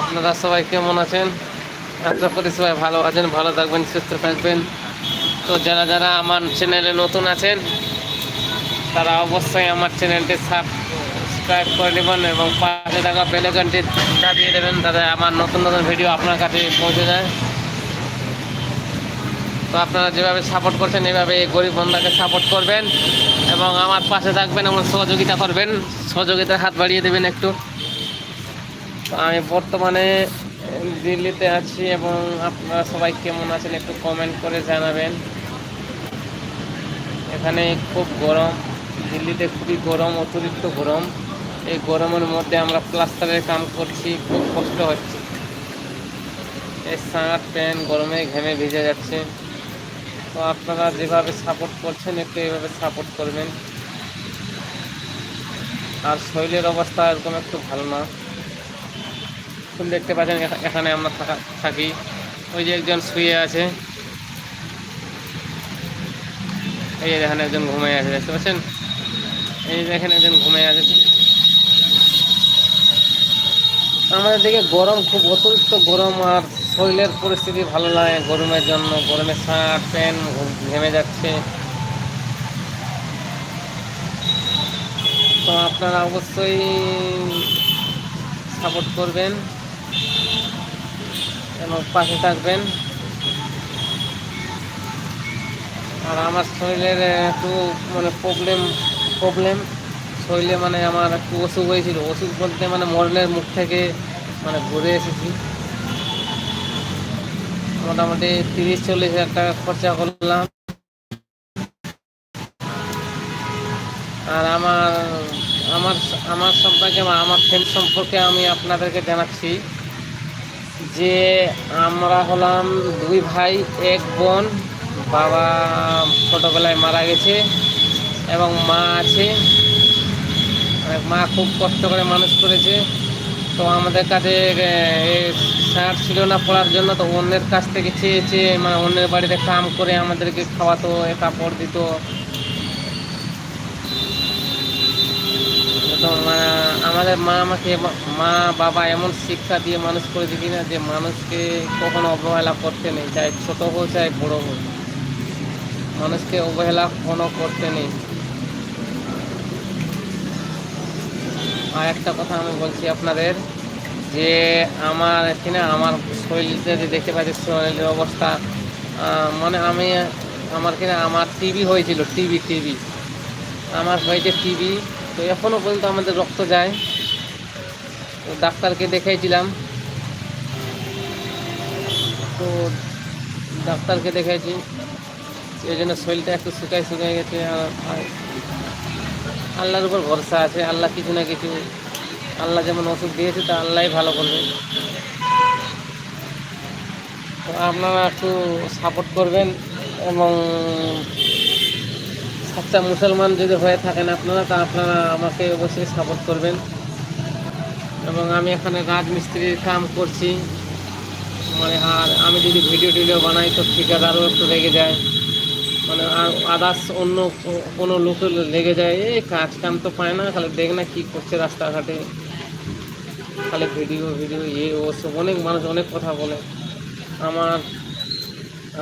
আপনারা সবাই কেমন আছেন? আশা করি সবাই ভালো আছেন, ভালো থাকবেন, সুস্থ থাকবেন। তো যারা যারা আমার চ্যানেলে নতুন আছেন, তারা অবশ্যই আমার চ্যানেলটি সাবস্ক্রাইব করে নেবেন এবং পাশে থাকা বেলেগনটি দাবিয়ে দেবেন তাতে আমার নতুন নতুন ভিডিও আপনার কাছে পৌঁছে যায়। তো আপনারা যেভাবে সাপোর্ট করছেন, এভাবে এই গরিব বন্ধাকে সাপোর্ট করবেন এবং আমার পাশে থাকবেন এবং সহযোগিতা করবেন। সহযোগিতার হাত বাড়িয়ে দেবেন একটু। আমি বর্তমানে দিল্লিতে আছি এবং আপনারা সবাই কেমন আছেন একটু কমেন্ট করে জানাবেন। এখানে খুব গরম। দিল্লিতে খুবই গরম, অতিরিক্ত গরম। এই গরমের মধ্যে আমরা প্লাস্টারের কাম করছি, খুব কষ্ট হচ্ছে। এই শার্ট প্যান্ট গরমে ঘেমে ভিজে যাচ্ছে। তো আপনারা যেভাবে সাপোর্ট করছেন, একটু এইভাবে সাপোর্ট করবেন। আর শরীরের অবস্থা এরকম একটু ভালো না। দেখতে পাচ্ছেন এখানে আমরা থাকা ওই যে একজন শুয়ে আছে। এই যে দেখেন একজন ঘুমিয়ে আছে, দেখতে পাচ্ছেন? এই দেখেন একজন ঘুমিয়ে আছে। আমাদের দিকে গরম খুব অতিরিক্ত গরম আর শরীরের পরিস্থিতি ভালো লাগে গরমের জন্য গরমে শার্ট প্যান্ট ঘেমে যাচ্ছে। তো আপনারা অবশ্যই সাপোর্ট করবেন। এবং পাশে থাকবেন। আর আমার শরীরের একটু মানে প্রবলেম প্রবলেম শরীরে মানে আমার একটু অসুখ হয়েছিল। অসুখ বলতে মানে মরণের মুখ থেকে মানে ঘুরে এসেছি। মোটামুটি তিরিশ, চল্লিশ হাজার টাকা খরচা করলাম। আর আমার আমার আমার সম্পর্কে, আমার ফ্রেন্ড সম্পর্কে আমি আপনাদেরকে জানাচ্ছি। যে আমরা হলাম দুই ভাই, এক বোন। বাবা ছোটোবেলায় মারা গেছে এবং মা আছে। মা খুব কষ্ট করে মানুষ করেছে। তো আমাদের কাছে শার্ট ছিল না পড়ার জন্য, তো অন্যের কাছ থেকে চেয়ে চেয়ে মানে অন্যের বাড়িতে কাম করে আমাদেরকে খাওয়াতো কাপড় দিত। তো মা- আমাদের মা আমাকে, মা, বাবা এমন শিক্ষা দিয়ে মানুষ করে দিবি না যে মানুষকে কখনো অবহেলা করতে নেই, চাই ছোট হোক, চাই বড় হোক। মানুষকে অবহেলা কোনো করতে নেই। আর একটা কথা আমি বলছি আপনাদের, যে আমার এখানে আমার শরীরটা যে দেখতে পাচ্ছি, শরীরের অবস্থা মানে আমি, আমার কিনা আমার টিভি হয়েছিল টিভি টিভি আমার হয়েছে টিভি তো এখনও পর্যন্ত আমাদের রক্ত যায়। তো ডাক্তারকে দেখাইছিলাম। তো ডাক্তারকে দেখাইছি। এই জন্য শরীরটা একটু শুকাই শুকাই গেছে। আর আল্লাহর উপর ভরসা আছে। আল্লাহ কিছু না কিছু, আল্লাহ যেমন ওষুধ দিয়েছে, তা আল্লাহই ভালো করবে। তো আপনারা একটু সাপোর্ট করবেন এবং সচ্চা মুসলমান যদি হয়ে থাকেন আপনারা, তা আপনারা আমাকে অবশ্যই সাপোর্ট করবেন। এবং আমি এখানে রাজমিস্ত্রির কাম করছি। মানে আর আমি যদি ভিডিও টিডিও বানাই, তো ঠিকাদারও একটু লেগে যায়। মানে আর আদার্স অন্য কোনো লোকের লেগে যায়, এই কাজ কাম তো পায় না, খালি দেখ না কী করছে রাস্তাঘাটে। খালি ভিডিও ভিডিও ইয়ে ও সব অনেক মানুষ অনেক কথা বলে। আমার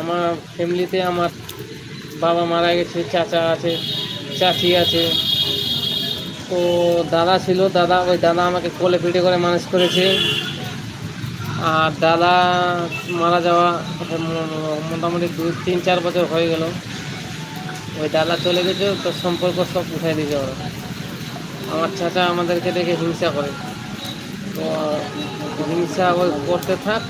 আমার ফ্যামিলিতে আমার বাবা মারা গেছে, চাচা আছে, চাচি আছে। তো দাদা ছিল, দাদা, ওই দাদা আমাকে কোলে পিঠে করে মানুষ করেছে। আর দাদা মারা যাওয়া মোটামুটি দু, তিন, চার বছর হয়ে গেল। ওই দাদা চলে গেছে, তো সম্পর্ক সব উঠাই দিয়েছে ওরা। আমার চাচা আমাদেরকে দেখে হিংসা করে। তো হিংসা ও করতে থাক,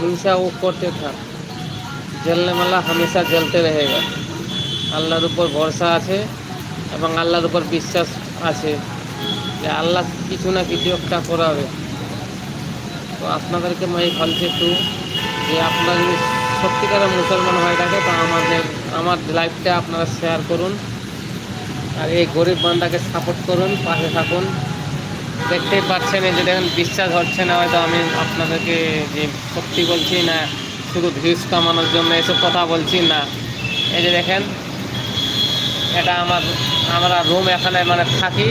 হিংসা ও করতে থাক। জলনে মালা, হামেশা জলতে রহেগা। আল্লাহর উপর ভরসা আছে এবং আল্লাহর উপর বিশ্বাস আছে যে আল্লাহ কিছু না কিছু একটা করাবে। তো আপনাদেরকে আমি ভাবছি একটু যে আপনারা যদি সত্যিকার মুসলমান হয়ে থাকে, তা আমাদের, আমার লাইফটা আপনারা শেয়ার করুন। আর এই গরিব বান্দাকে সাপোর্ট করুন, পাশে থাকুন। দেখতেই পাচ্ছেন এই যে দেখেন, বিশ্বাস হচ্ছে না হয়তো আমি আপনাদেরকে যে সত্যি বলছি না শুধু ভিউজ কামানোর জন্য এসব কথা বলছি না। এই যে দেখেন, এটা আমার, আমরা রুম এখানে মানে থাকি।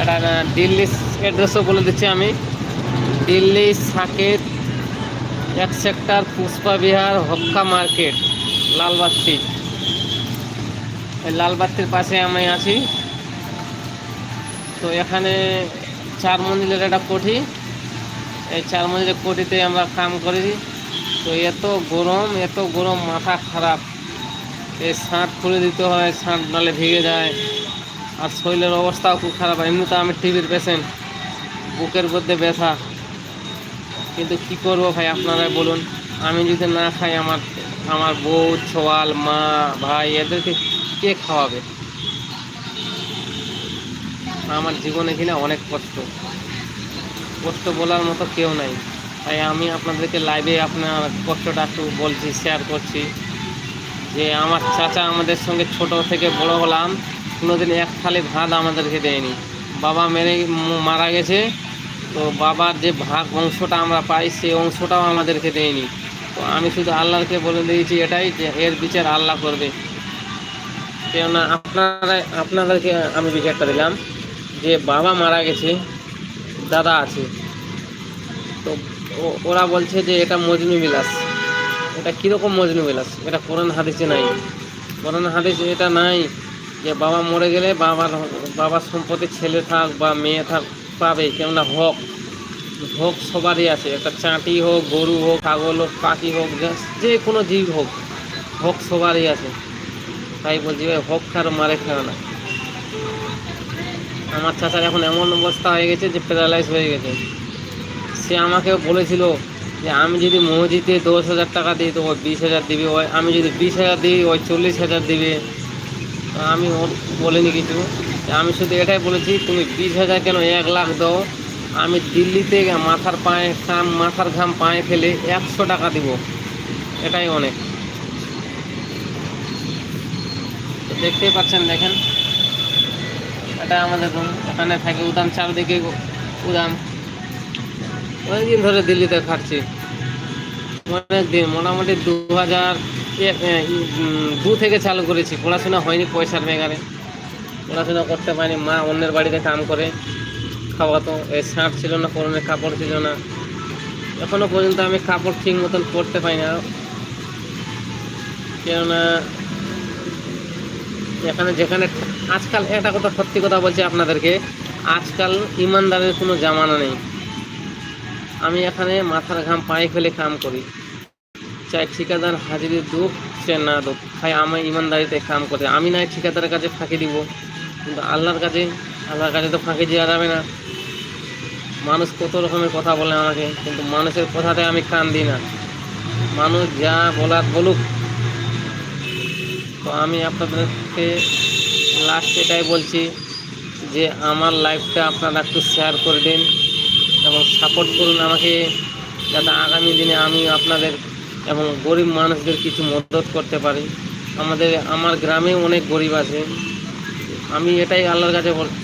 এটা দিল্লি অ্যাড্রেসও বলে দিচ্ছি আমি। দিল্লি সাকেত, এক সেক্টর পুষ্পা বিহার, হক্কা মার্কেট, লালবাত্তি। এই লালবাত্তির পাশে আমি আছি। তো এখানে চার মন্দিরের একটা কোঠি। এই চার মন্দিরের কোঠিতে আমরা কাম করি। তো এত গরম এত গরম, মাথা খারাপ। এই শাঁট খুলে দিতে হয় শাঁট নালে ভেঙে যায়। আর শরীরের অবস্থাও খুব খারাপ। এমনি তো আমি টিভির পেশেন্ট বুকের মধ্যে ব্যথা। কিন্তু কি করব ভাই, আপনারাই বলুন। আমি যদি না খাই, আমার আমার বউ, ছোয়াল, মা, ভাই, এদেরকে কে খাওয়াবে? আমার জীবনে কিনা অনেক কষ্ট। কষ্ট বলার মতো কেউ নাই। তাই আমি আপনাদেরকে লাইভে আপনার কষ্টটা একটু বলছি শেয়ার করছি যে আমার চাচা আমাদের সঙ্গে ছোট থেকে বড় হলাম, কোনোদিন এক থালি ভাত আমাদেরকে দেয়নি। বাবা মেরে মারা গেছে, তো বাবার যে ভাগ অংশটা আমরা পাই সেই অংশটাও আমাদেরকে দেয়নি। তো আমি শুধু আল্লাহকে বলে দিয়েছি এটাই যে এর বিচার আল্লাহ করবে। কেননা আপনারা আপনাদেরকে আমি বিচারটা দিলাম যে বাবা মারা গেছে, দাদা আছে। তো ওরা বলছে যে এটা মজনু বিলাস। এটা কীরকম মজনু বিলাস? এটা কোরআন হাদিসে নাই। কোরআন হাদিসে এটা নাই যে বাবা মরে গেলে বাবার বাবার সম্পত্তি ছেলে থাক বা মেয়ে থাক, পাবে। কেননা হক, হোক সবারই আছে। একটা চাঁটি হোক, গরু হোক, ছাগল হোক, পাখি হোক, যে- কোনো জীব হোক হোক সবারই আছে। তাই বলছি, ভাই, হোক খার মারে খেয়ে না। আমার চাচার এখন এমন অবস্থা হয়ে গেছে যে প্যারালাইজ হয়ে গেছে। সে আমাকে বলেছিল যে আমি যদি মসজিদে দশ হাজার টাকা দিই তো ও বিশ হাজার দিবে, ওই আমি যদি বিশ হাজার দিই, ওই চল্লিশ হাজার দিবে। আমি ওর বলিনি কিছু। আমি শুধু এটাই বলেছি, তুমি বিশ হাজার কেন এক লাখ দাও? আমি দিল্লিতে মাথার পায়ে কাম মাথার ঘাম পায়ে ফেলে একশো টাকা দিব। এটাই অনেক। দেখতেই পাচ্ছেন, দেখেন। এটা আমাদের রুম এখানে থাকে উদাম, চারদিকে উদাম। অনেকদিন ধরে দিল্লিতে খাটছি। অনেক দিন মোটামুটি দু হাজার দু থেকে চালু করেছি। পড়াশোনা হয়নি পয়সার বেগারে পড়াশোনা করতে পারিনি, মা অন্যের বাড়িতে কাম করে। খাওয়াতো এই শার্ট ছিল না পরনের কাপড় ছিল না। এখনও পর্যন্ত আমি কাপড় ঠিক মতন পরতে পারি না। কেননা, এখানে যেখানে, আজকাল একটা কথা সত্যি কথা বলছি আপনাদেরকে, আজকাল ইমানদারের কোনো জামানা নেই। আমি এখানে মাথার ঘাম পায়ে ফেলে কাম করি। চাই ঠিকাদার হাজিরি দুঃখ সে না দুঃখ ভাই আমার ইমানদারিতে কাম করে। আমি নাই ঠিকাদারের কাছে ফাঁকি দিব। কিন্তু আল্লাহর কাছে আল্লাহর কাছে তো ফাঁকি দেওয়া যাবে না। মানুষ কত রকমের কথা বলে আমাকে, কিন্তু মানুষের কথাতে আমি কান দিই না। মানুষ যা বলার বলুক। তো আমি আপনাদেরকে লাস্ট এটাই বলছি যে আমার লাইফটা আপনারা একটু শেয়ার করে দিন। এবং সাপোর্ট করুন আমাকে, যাতে আগামী দিনে আমি আপনাদের এবং গরিব মানুষদের কিছু মদত করতে পারি। আমাদের, আমার গ্রামে অনেক গরিব আছে। আমি এটাই আল্লাহর কাছে বলছি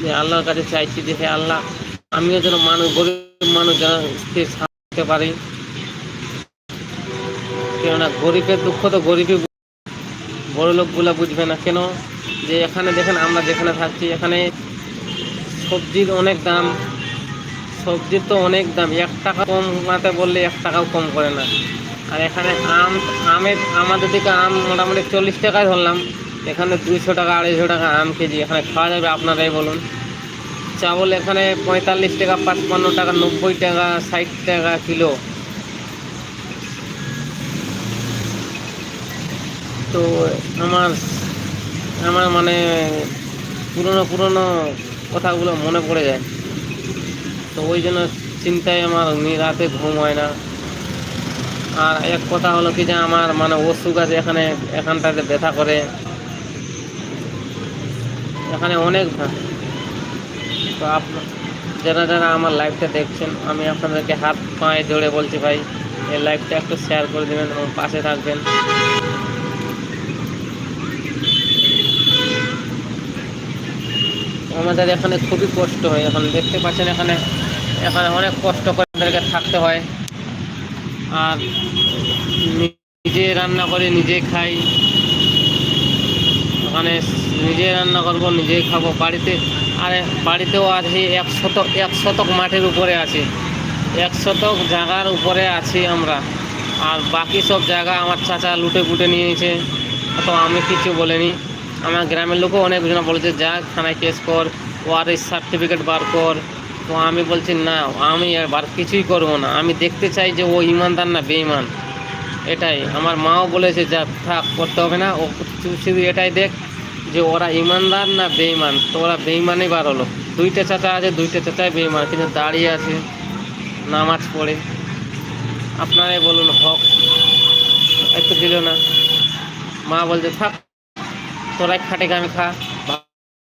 যে আল্লাহর কাছে চাইছি যে হে আল্লাহ, আমিও যেন মানুষ, গরিব মানুষ যেন সাথে পারি। কেননা গরিবের দুঃখ তো গরিবই বড় লোকগুলা বুঝবে না কেন? যে এখানে দেখেন, আমরা যেখানে থাকছি, এখানে সবজির অনেক দাম। সবজির তো অনেক দাম। এক টাকা কম মাতে বললে এক টাকাও কম করে না। আর এখানে আম, আমের, আমাদের দিকে আম মোটামুটি চল্লিশ টাকায় ধরলাম। এখানে দুইশো টাকা, আড়াইশো টাকা আম কেজি। এখানে খাওয়া যাবে আপনারাই বলুন। চাউল এখানে পঁয়তাল্লিশ টাকা, পাঁচপান্ন টাকা, নব্বই টাকা, ষাট টাকা কিলো। তো আমার আমার মানে পুরনো পুরনো কথাগুলো মনে পড়ে যায়। তো ওই জন্য চিন্তায় আমার রাতে ঘুম হয় না। আর এক কথা হলো কি যে আমার মানে অসুখ আছে এখানে, এখানটাতে ব্যথা করে। এখানে অনেক তো আপনার যারা যারা আমার লাইভটা দেখছেন, আমি আপনাদেরকে হাত পায়ে জোড়ে বলছি ভাই, এই লাইভটা একটু শেয়ার করে দেবেন এবং পাশে থাকবেন। আমাদের এখানে খুবই কষ্ট হয়। এখন দেখতে পাচ্ছেন এখানে এখানে অনেক কষ্ট করে আমাদেরকে থাকতে হয়। আর নিজে রান্না করে, নিজে খাই। ওখানে নিজে রান্না করব নিজেই খাব। বাড়িতে, আর বাড়িতেও আছি এক শতক এক শতক মাঠের উপরে আছি। এক শতক জায়গার উপরে আছি আমরা। আর বাকি সব জায়গা আমার চাচা লুটে পুটে নিয়েছে তো আমি কিছু বলিনি। আমার গ্রামের লোকও অনেক অনেকজন বলেছে, যা থানায় কেস কর ওয়ারিস সার্টিফিকেট বার কর। তো আমি বলছি, না, আমি এবার কিছুই করব না। আমি দেখতে চাই যে ও ইমানদার না বেইমান এটাই। আমার মাও বলেছে, যা থাক, করতে হবে না। ও শুধু এটাই দেখ যে ওরা ইমানদার না বেইমান তো ওরা বেইমানই বার হলো। দুইটা চাচা আছে, দুইটা চাচাই বেঈমান, কিন্তু দাঁড়িয়ে আছে, নামাজ পড়ে। আপনারাই বলুন, হক। একটু দিল না। মা বলছে, থাক তোরাই খাটে আমি খা।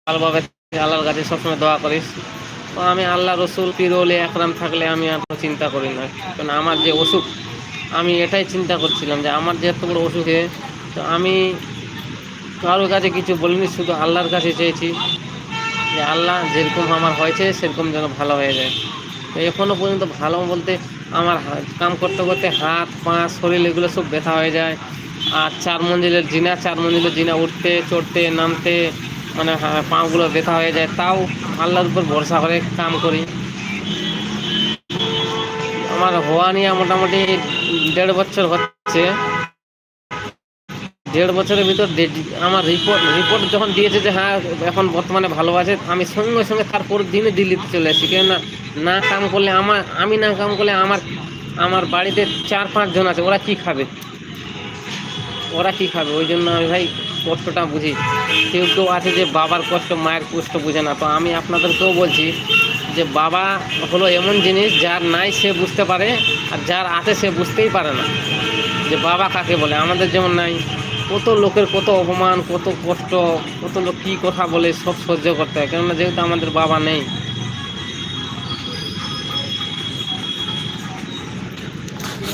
ভালোভাবে আল্লাহর কাছে সবসময় দোয়া করিস। তো আমি আল্লাহ রসুল পিরোলে একরাম থাকলে আমি আর চিন্তা করি না। কারণ আমার যে অসুখ, আমি এটাই চিন্তা করছিলাম যে আমার যে এত বড় অসুখে তো আমি কারোর কাছে কিছু বলিনি, শুধু আল্লাহর কাছে চেয়েছি যে আল্লাহ যেরকম আমার হয়েছে, সেরকম যেন ভালো হয়ে যায়। তো এখনও পর্যন্ত ভালো বলতে আমার কাম করতে করতে হাত, পা, শরীর, এগুলো সব ব্যথা হয়ে যায়। আর চার মঞ্জিলের জিনা, চার মঞ্জিলের জিনা, উঠতে, চড়তে, নামতে মানে হা- পাগুলো ব্যথা হয়ে যায়, তাও আল্লাহর উপর ভরসা করে কাম করি। আমার হওয়া নিয়ে মোটামুটি দেড় বছর হচ্ছে। দেড় বছরের ভিতর আমার রিপোর্ট রিপোর্ট যখন দিয়েছে যে হ্যাঁ এখন বর্তমানে ভালো আছে, আমি সঙ্গে সঙ্গে তারপর দিনে দিল্লিতে চলে আসি। কেননা, না কাম করলে আমার, আমি না কাম করলে আমার আমার বাড়িতে চার পাঁচ জন আছে, ওরা কি খাবে? ওরা কী খাবে ওই জন্য আমি ভাই কষ্টটা বুঝি। কেউ কেউ আছে যে বাবার কষ্ট, মায়ের কষ্ট বুঝে না। তো আমি আপনাদেরকেও বলছি যে বাবা হলো এমন জিনিস, যার নাই সে বুঝতে পারে, আর যার আছে সে বুঝতেই পারে না। যে বাবা কাকে বলে? আমাদের যেমন নাই। কত লোকের কত অপমান, কত কষ্ট, কত লোক কী কথা বলে, সব সহ্য করতে হয়। কেননা যেহেতু আমাদের বাবা নেই।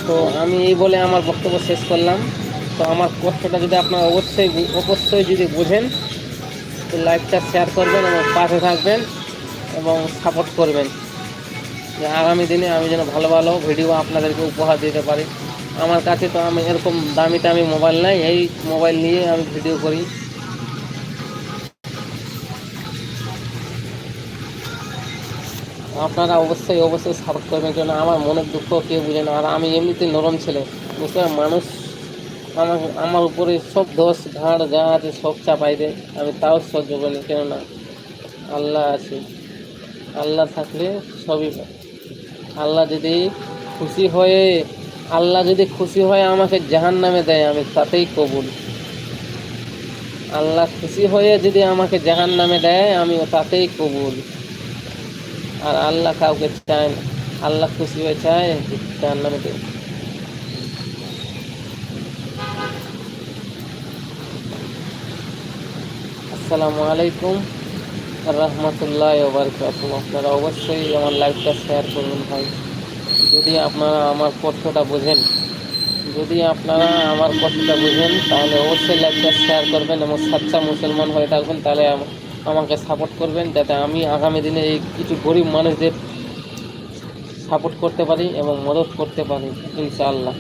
তো আমি এই বলে আমার বক্তব্য শেষ করলাম। তো আমার কষ্টটা যদি আপনারা অবশ্যই অবশ্যই যদি বোঝেন, তো লাইভটা শেয়ার করবেন এবং পাশে থাকবেন এবং সাপোর্ট করবেন। যে আগামী দিনে আমি যেন ভালো ভালো ভিডিও আপনাদেরকে উপহার দিতে পারি। আমার কাছে তো আমি এরকম দামি দামি মোবাইল নাই, এই মোবাইল নিয়ে আমি ভিডিও করি। আপনারা অবশ্যই অবশ্যই সাপোর্ট করবেন কেন আমার মনের দুঃখ কেউ বুঝে না। আর আমি এমনিতে নরম ছেলে, বুঝতে মানুষ আমার আমার উপরে সব দোষ, ঘাড়, যা আছে সব চাপাই দেয়। আমি তাও সহ্য করি কেননা আল্লাহ আছে। আল্লাহ থাকলে সবই আল্লাহ যদি খুশি হয়ে, আল্লাহ যদি খুশি হয়ে আমাকে জাহান নামে দেয়, আমি তাতেই কবুল। আল্লাহ খুশি হয়ে যদি আমাকে জাহান নামে দেয় আমি তাতেই কবুল। আর আল্লাহ কাউকে চায় না। আল্লাহ খুশি হয়ে চায় জাহান নামে দেয় আসসালামু আলাইকুম। রহমতুল্লাহ ওবরকাত আপনারা অবশ্যই আমার লাইভটা শেয়ার করবেন ভাই। যদি আপনারা আমার কষ্টটা বোঝেন, যদি আপনারা আমার কষ্টটা বুঝেন, তাহলে অবশ্যই লাইভটা শেয়ার করবেন এবং সাচ্চা মুসলমান হয়ে থাকবেন। তাহলে আম- আমাকে সাপোর্ট করবেন যাতে আমি আগামী দিনে এই কিছু গরিব মানুষদের সাপোর্ট করতে পারি এবং মদত করতে পারি, ইনশাআল্লাহ।